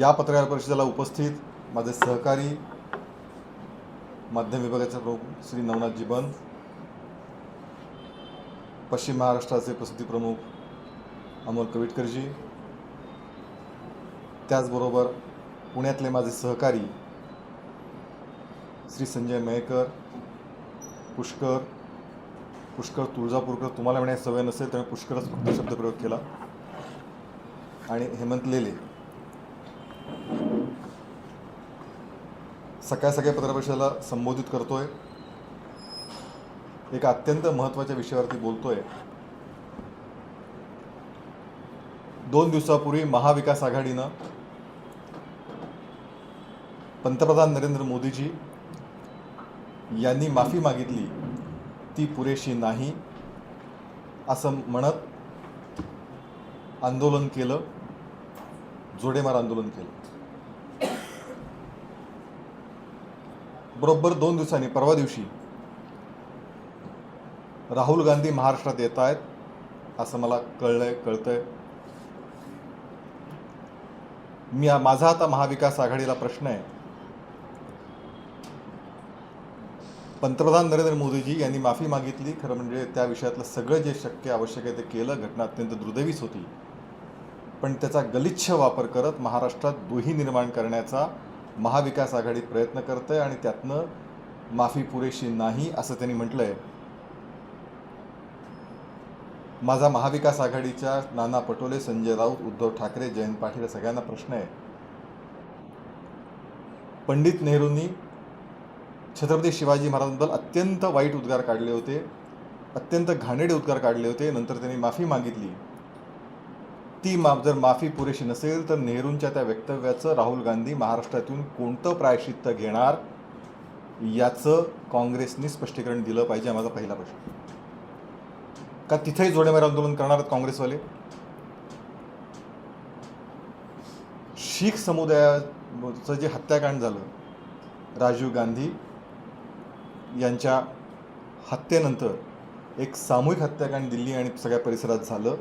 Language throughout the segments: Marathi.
या पत्रकार परिषदेला उपस्थित माझे सहकारी माध्यम विभागाचे प्रमुख श्री नवनाथ जीवन पश्चिम महाराष्ट्राचे प्रसिद्धी प्रमुख अमोल कविटकरजी त्याचबरोबर पुण्यातले माझे सहकारी श्री संजय मयेकर पुष्कर पुष्कर तुळजापूरकर तुम्हाला म्हणायची सवय नसेल त्यामुळे पुष्करच फक्त शब्दप्रयोग केला. आणि हेमंत लेले सकाळ सकाळी पत्रपरिषदेला संबोधित करतो आहे एका अत्यंत महत्त्वाच्या विषयावरती बोलतो आहे दोन दिवसापूर्वी महाविकास आघाडीनं पंतप्रधान नरेंद्र मोदीजी यांनी माफी मागितली. ती पुरेशी नाही असं म्हणत आंदोलन केलं जोडेमार आंदोलन केलं. बरोबर दोन दिवसांनी परवा दिवशी. राहुल गांधी महाराष्ट्रात येत आहेत असं मला कळलंय कळतंय. मी माझा आता महाविकास आघाडीला प्रश्न आहे. पंतप्रधान नरेंद्र मोदीजी यांनी माफी मागितली खरं म्हणजे त्या विषयातलं सगळं जे शक्य आवश्यक आहे ते केलं घटना अत्यंत दुर्दैवीच होती. पण त्याचा गलिच्छ वापर करत महाराष्ट्रात दुही निर्माण करण्याचा महाविकास आघाडी प्रयत्न करते आणि त्यातनं माफी पुरेशी नाही असं त्यांनी म्हटलं आहे माझा महाविकास आघाडीच्या नाना पटोले संजय राऊत उद्धव ठाकरे जयंत पाटील सगळ्यांना प्रश्न आहे. पंडित नेहरूंनी छत्रपती शिवाजी महाराजांबद्दल अत्यंत वाईट उद्गार काढले होते अत्यंत घाणेडे उद्गार काढले होते. नंतर त्यांनी माफी मागितली. ती मा जर माफी पुरेशी नसेल तर नेहरूंच्या त्या वक्तव्याचं राहुल गांधी महाराष्ट्रातून कोणतं प्रायश्चित्त घेणार याचं काँग्रेसनी स्पष्टीकरण दिलं पाहिजे माझा पहिला प्रश्न. का तिथेही जोडेमार आंदोलन करणार आहेत काँग्रेसवाले? शीख समुदायाचं जे हत्याकांड झालं राजीव गांधी यांच्या हत्येनंतर एक सामूहिक हत्याकांड दिल्ली आणि सगळ्या परिसरात झालं.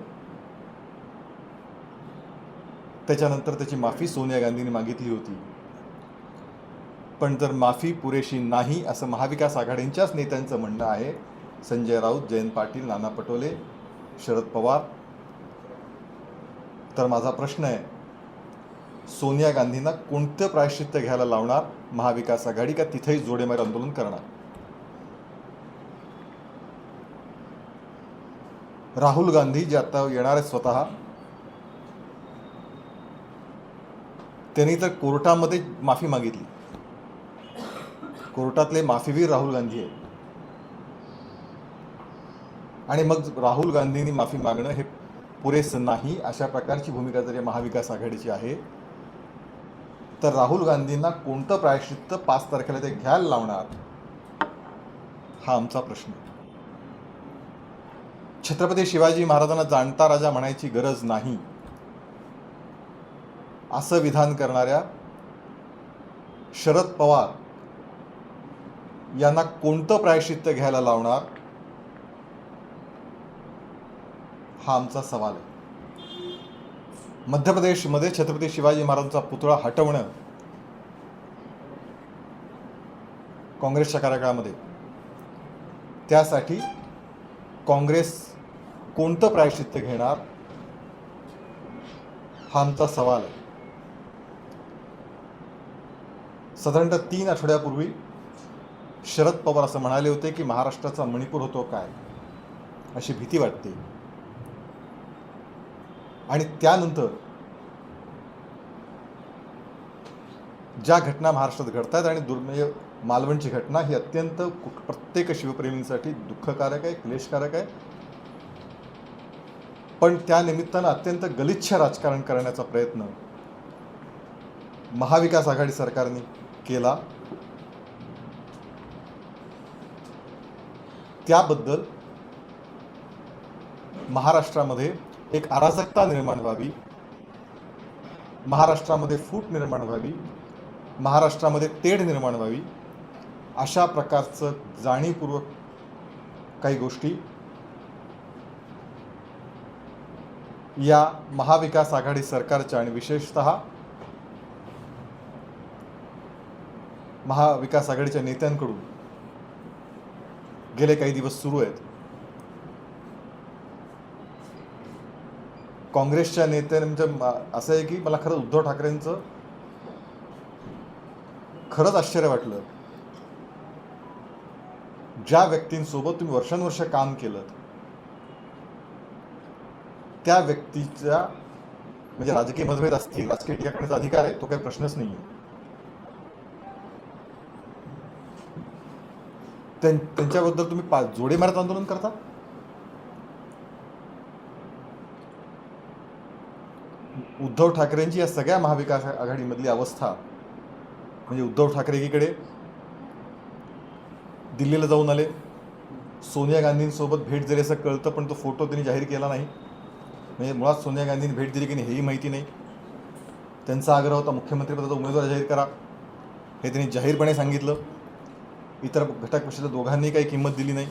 त्याच्यानंतर त्याची माफी सोनिया गांधींनी मागितली होती. पण जर माफी पुरेशी नाही असं महाविकास आघाडींच्याच नेत्यांचं म्हणणं आहे संजय राऊत जयंत पाटील नाना पटोले शरद पवार. तर माझा प्रश्न आहे सोनिया गांधींना कोणतं प्रायश्चित्य घ्यायला लावणार? महाविकास आघाडी का तिथेही जोडेमार आंदोलन करणार? राहुल गांधी जे आता येणार आहे स्वतः त्यांनी तर कोर्टामध्ये माफी मागितली. कोर्टातले माफीवीर राहुल गांधी आहे आणि मग राहुल गांधींनी माफी मागणं हे पुरेसं नाही अशा प्रकारची भूमिका जरी महाविकास आघाडीची आहे तर राहुल गांधींना कोणतं प्रायश्चित्त पाच तारखेला ते घ्यायला लावणार हा आमचा प्रश्न छत्रपती शिवाजी महाराजांना जाणता राजा म्हणायची गरज नाही. असं विधान करणाऱ्या शरद पवार यांना कोणतं प्रायश्चित्य घ्यायला लावणार? हा आमचा सवाल आहे. मध्य प्रदेशमध्ये छत्रपती शिवाजी महाराजांचा पुतळा हटवणं काँग्रेसच्या कार्यकाळामध्ये त्यासाठी काँग्रेस कोणतं प्रायश्चित्य घेणार? हा आमचा सवाल आहे. साधारणतः तीन आठवड्यापूर्वी शरद पवार असं म्हणाले होते की महाराष्ट्राचा मणिपूर होतो काय अशी भीती वाटते. आणि त्यानंतर ज्या घटना महाराष्ट्रात घडत आहेत आणि दुर्मेय मालवणची घटना ही अत्यंत प्रत्येक शिवप्रेमींसाठी दुःखकारक आहे क्लेशकारक आहे. पण त्या निमित्तानं अत्यंत गलिच्छ राजकारण करण्याचा प्रयत्न महाविकास आघाडी सरकारने केला. त्याबद्दल महाराष्ट्रामध्ये एक अराजकता निर्माण व्हावी. महाराष्ट्रामध्ये फूट निर्माण व्हावी. महाराष्ट्रामध्ये तेढ निर्माण व्हावी. अशा प्रकारचं जाणीवपूर्वक काही गोष्टी या महाविकास आघाडी सरकारच्या आणि विशेषत महाविकास आघाडीच्या नेत्यांकडून गेले काही दिवस सुरू आहेत. काँग्रेसच्या नेत्यांचं असं आहे की मला खरंच उद्धव ठाकरेंचं खरंच आश्चर्य वाटलं. ज्या व्यक्तींसोबत तुम्ही वर्षानुवर्ष काम केलं त्या व्यक्तीच्या म्हणजे राजकीय मतभेद असतील राजकीय टीका करण्याचा अधिकार आहे तो काही प्रश्नच नाही आहे त्यांच्याबद्दल तुम्ही पा जोडे मारत आंदोलन करता? उद्धव ठाकरेंची या सगळ्या महाविकास आघाडीमधली अवस्था म्हणजे उद्धव ठाकरे एकीकडे दिल्लीला जाऊन आले. सोनिया गांधींसोबत भेट दिली असं कळतं पण तो फोटो त्यांनी जाहीर केला नाही. म्हणजे मुळात सोनिया गांधींनी भेट दिली की नाही हेही माहिती नाही. त्यांचा आग्रह होता मुख्यमंत्रीपदाचा उमेदवार जाहीर करा. हे त्यांनी जाहीरपणे सांगितलं. इतर घटक पक्षाच्या दोघांनी काही किंमत दिली नाही.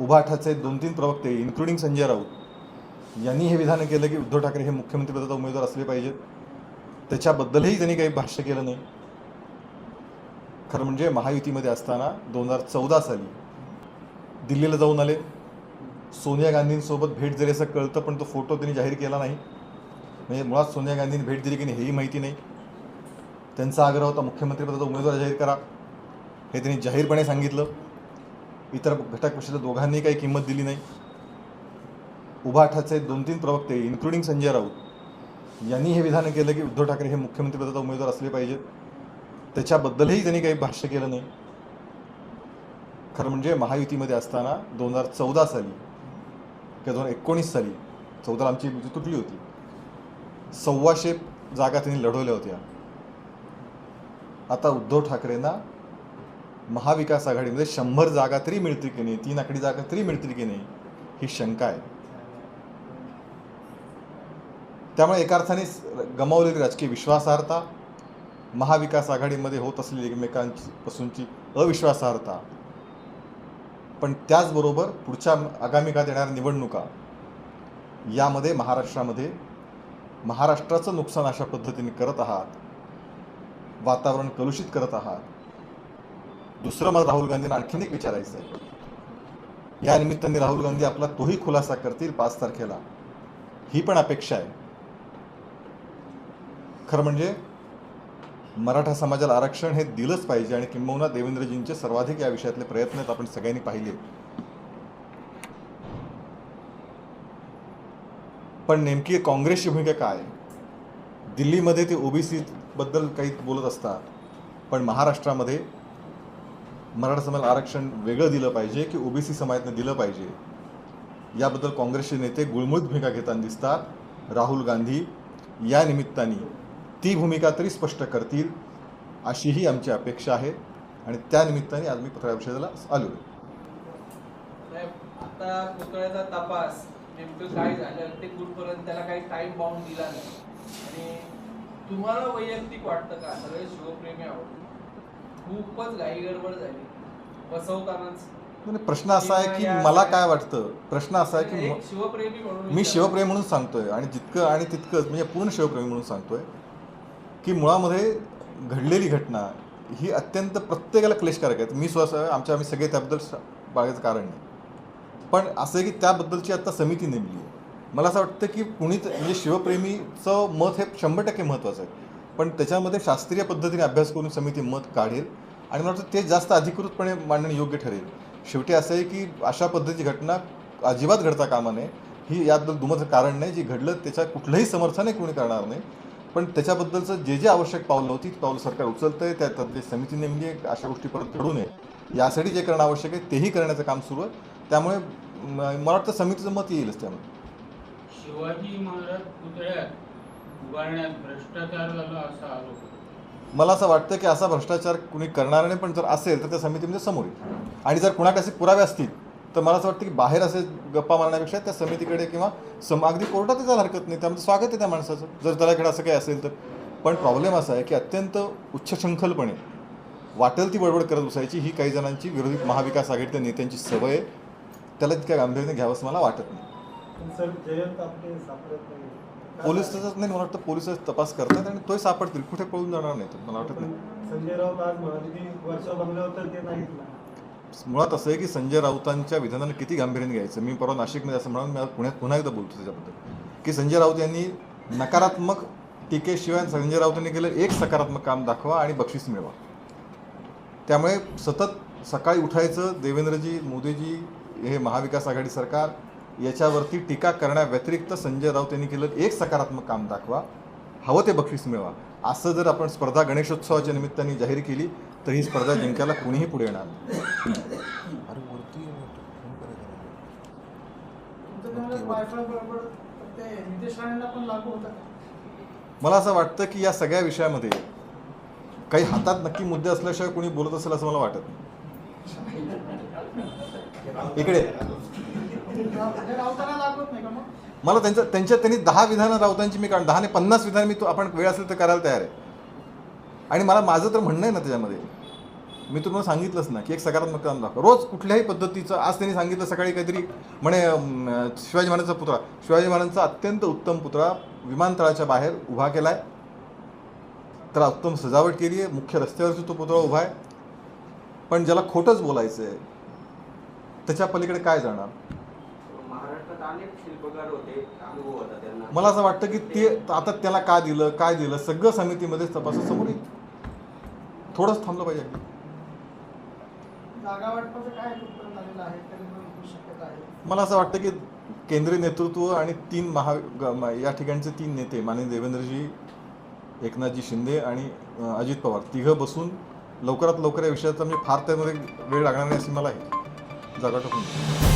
उभाठाचे दोन तीन प्रवक्ते इन्क्लुडिंग संजय राऊत. यांनी हे विधान केलं की उद्धव ठाकरे हे मुख्यमंत्रीपदाचा उमेदवार असले पाहिजेत. त्याच्याबद्दलही त्यांनी काही भाष्य केलं नाही. खरं म्हणजे महायुतीमध्ये असताना दोन हजार चौदा साली दिल्लीला जाऊन आले. सोनिया गांधींसोबत भेट दिली असं कळतं पण तो फोटो त्यांनी जाहीर केला नाही. म्हणजे मुळात सोनिया गांधींनी भेट दिली की नाही हेही माहिती नाही. त्यांचा आग्रह होता मुख्यमंत्रीपदाचा उमेदवार जाहीर करा. हे त्यांनी जाहीरपणे सांगितलं. इतर घटक पक्षाच्या दोघांनी काही किंमत दिली नाही. उभाठाचे दोन तीन प्रवक्ते इन्क्लुडिंग संजय राऊत यांनी हे विधान केलं की उद्धव ठाकरे हे मुख्यमंत्रीपदाचा उमेदवार असले पाहिजेत. त्याच्याबद्दलही त्यांनी काही भाष्य केलं नाही. खरं म्हणजे महायुतीमध्ये असताना दोन हजार चौदा साली किंवा दोन हजार एकोणीस साली चौदाला आमची युती तुटली होती. सव्वाशे जागा त्यांनी लढवल्या होत्या. आता उद्धव ठाकरेंना महाविकास आघाडीमध्ये शंभर जागा तरी मिळतील की नाही तीन आकडी जागा तरी मिळतील की नाही ही शंका आहे. त्यामुळे एका अर्थाने गमावलेली राजकीय विश्वासार्हता महाविकास आघाडीमध्ये होत असलेली एकमेकांची पासूनची अविश्वासार्हता पण त्याचबरोबर पुढच्या आगामी काळात येणाऱ्या निवडणुका यामध्ये महाराष्ट्रामध्ये महाराष्ट्राचं नुकसान अशा पद्धतीने करत आहात वातावरण कलुषित करत आहात दुसरं मला राहुल गांधींना आणखीन एक विचारायचं आहे या निमित्ताने राहुल गांधी आपला तोही खुलासा करतील पाच तारखेला. ही पण अपेक्षा आहे. खरं म्हणजे मराठा समाजाला आरक्षण हे दिलंच पाहिजे आणि किंबहुना देवेंद्रजींचे सर्वाधिक या विषयातले प्रयत्न आहेत आपण सगळ्यांनी पाहिले. पण नेमकी काँग्रेसची भूमिका काय? दिल्लीमध्ये ते ओबीसी बद्दल काही बोलत असतात पण महाराष्ट्रामध्ये मराठा समाजाला आरक्षण वेगळं दिलं पाहिजे की ओबीसी समाजातनं दिलं पाहिजे? याबद्दल काँग्रेसचे नेते गुळमुळीत भूमिका घेताना दिसतात. राहुल गांधी या निमित्ताने ती भूमिका तरी स्पष्ट करतील अशीही आमची अपेक्षा आहे. आणि त्या निमित्ताने आज मी पत्रकार परिषदेला आलो. साहेब, आता पुतळ्याचा तपास नेमकं काय झालं? ते कुठपर्यंत त्याला काही टाइम बाउंड दिला नाही. आणि तुम्हाला वैयक्तिक वाटतं का? सगळे शिवप्रेमी आहोत. खूपच घाई गडबड झाली. बसवतानाच. म्हणजे प्रश्न असा आहे की मला काय वाटतं? प्रश्न असा आहे की एक शिवप्रेमी म्हणून मी. शिवप्रेमी म्हणून सांगतोय आणि जितकं आणि तितकंच म्हणजे पूर्ण शिवप्रेमी म्हणून सांगतोय की मुळामध्ये घडलेली घटना ही अत्यंत प्रत्येकाला क्लेशकारक आहे. मी स्वतः आमच्या आम्ही सगळे त्याबद्दल स- बाळगायचं कारण नाही पण असं आहे की त्याबद्दलची आता समिती नेमली आहे. मला असं वाटतं की कुणी म्हणजे शिवप्रेमीचं मत हे शंभर टक्के महत्त्वाचं आहे. पण त्याच्यामध्ये शास्त्रीय पद्धतीने अभ्यास करून समिती मत काढेल. आणि मला वाटतं ते जास्त अधिकृतपणे मांडणे योग्य ठरेल. शेवटी असं आहे की अशा पद्धतीची घटना अजिबात घडता कामा नये. ही याबद्दल दुमत कारण नाही. जी घडलं त्याच्या कुठलंही समर्थन कोणी करणार नाही. पण त्याच्याबद्दलचं जे जे आवश्यक पावलं होती ती पावलं सरकार उचलतंय. त्या त्यातली समिती नेमली अशा गोष्टी परत घडू नये. यासाठी जे करणं आवश्यक आहे तेही करण्याचं काम सुरू आहे. त्यामुळे मला वाटतं समितीचं मत येईलच त्यामुळे शिवाजी महाराज पुतळ्यात उभारण्यात भ्रष्टाचार झाला असा आरोप मला असं वाटतं की असा भ्रष्टाचार कुणी करणार नाही पण जर असेल तर त्या समितीमध्ये समोर येईल. आणि जर कुणाकडे असे पुरावे असतील तर मला असं वाटतं की बाहेर असे गप्पा मारण्यापेक्षा त्या समितीकडे किंवा सम अगदी कोर्टात जायला हरकत नाही. त्यामध्ये स्वागत आहे त्या माणसाचं. जर त्याच्याकडे असं काही असेल तर. पण प्रॉब्लेम असा आहे की अत्यंत उच्चशृंखलपणे वाटेल ती बडबड करत बसायची ही काही जणांची विरोधी महाविकास आघाडीतल्या नेत्यांची सवय आहे. त्याला तितक्या गांभीर्याने घ्यावंसं मला वाटत नाही. पोलीस तसंच नाही मला वाटतं पोलीस तपास करतात आणि तोही सापडतील. कुठे पळून जाणार नाही तो. मला वाटत नाही. संजय राऊत आज म्हणाले की वर्षा बंगल्यावर तर ते मुळात असं आहे की संजय राऊतांच्या विधानाला किती गांभीर्याने घ्यायचं? मी परवा नाशिकमध्ये असं म्हणून मी आज पुण्यात पुन्हा एकदा बोलतो त्याच्याबद्दल. की संजय राऊत यांनी नकारात्मक टीकेशिवाय संजय राऊतांनी केलं एक सकारात्मक काम दाखवा आणि बक्षीस मिळवा. त्यामुळे सतत सकाळी उठायचं देवेंद्रजी मोदीजी हे महाविकास आघाडी सरकार याच्यावरती टीका करण्याव्यतिरिक्त संजय राऊत यांनी केलं एक सकारात्मक काम दाखवा हवं ते बक्षीस मिळवा. असं जर आपण स्पर्धा गणेशोत्सवाच्या निमित्ताने जाहीर केली तर ही स्पर्धा जिंकायला कुणीही पुढे येणार मला असं वाटतं की या सगळ्या विषयामध्ये काही हातात नक्की मुद्दे असल्याशिवाय कोणी बोलत असेल असं मला वाटत नाही. इकडे. मला त्यांच्या त्यांच्या त्यांनी दहा विधानं राऊतांची मी काढ दहाने पन्नास विधान मी तो आपण वेळ असेल तर करायला तयार आहे. आणि मला माझं तर म्हणणं आहे ना त्याच्यामध्ये. मी तुम्हाला सांगितलंच ना की एक सकारात्मक काम दाखवा. रोज कुठल्याही पद्धतीचं आज त्यांनी सांगितलं सकाळी काहीतरी म्हणे शिवाजी महाराजांचा पुतळा. शिवाजी महाराजांचा अत्यंत उत्तम पुतळा विमानतळाच्या बाहेर उभा केला आहे त्याला उत्तम सजावट केली आहे. मुख्य रस्त्यावरची तो पुतळा उभा आहे. पण ज्याला खोटंच बोलायचं आहे त्याच्या पलीकडे काय जाणार? महाराष्ट्रात अनेक शिल्पकार होते अनुभव होता त्यांना. मला असं वाटतं की ते आता त्याला का दिलं काय दिलं सगळं समितीमध्ये तपासा समोर येईल. थोडंच थांबलं पाहिजे. जागा वाटपाचं काय उत्तर झालेलं आहे तरी पण शक्यता आहे. मला असं वाटतं की केंद्रीय नेतृत्व आणि तीन महा ग- म- या ठिकाणचे तीन नेते माननीय देवेंद्रजी एकनाथजी शिंदे आणि अजित पवार तिघं बसून लवकरात लवकर या विषयाचा म्हणजे फार त्यामध्ये वेळ लागणार नाही अशी मला आहे. जागा टाकून.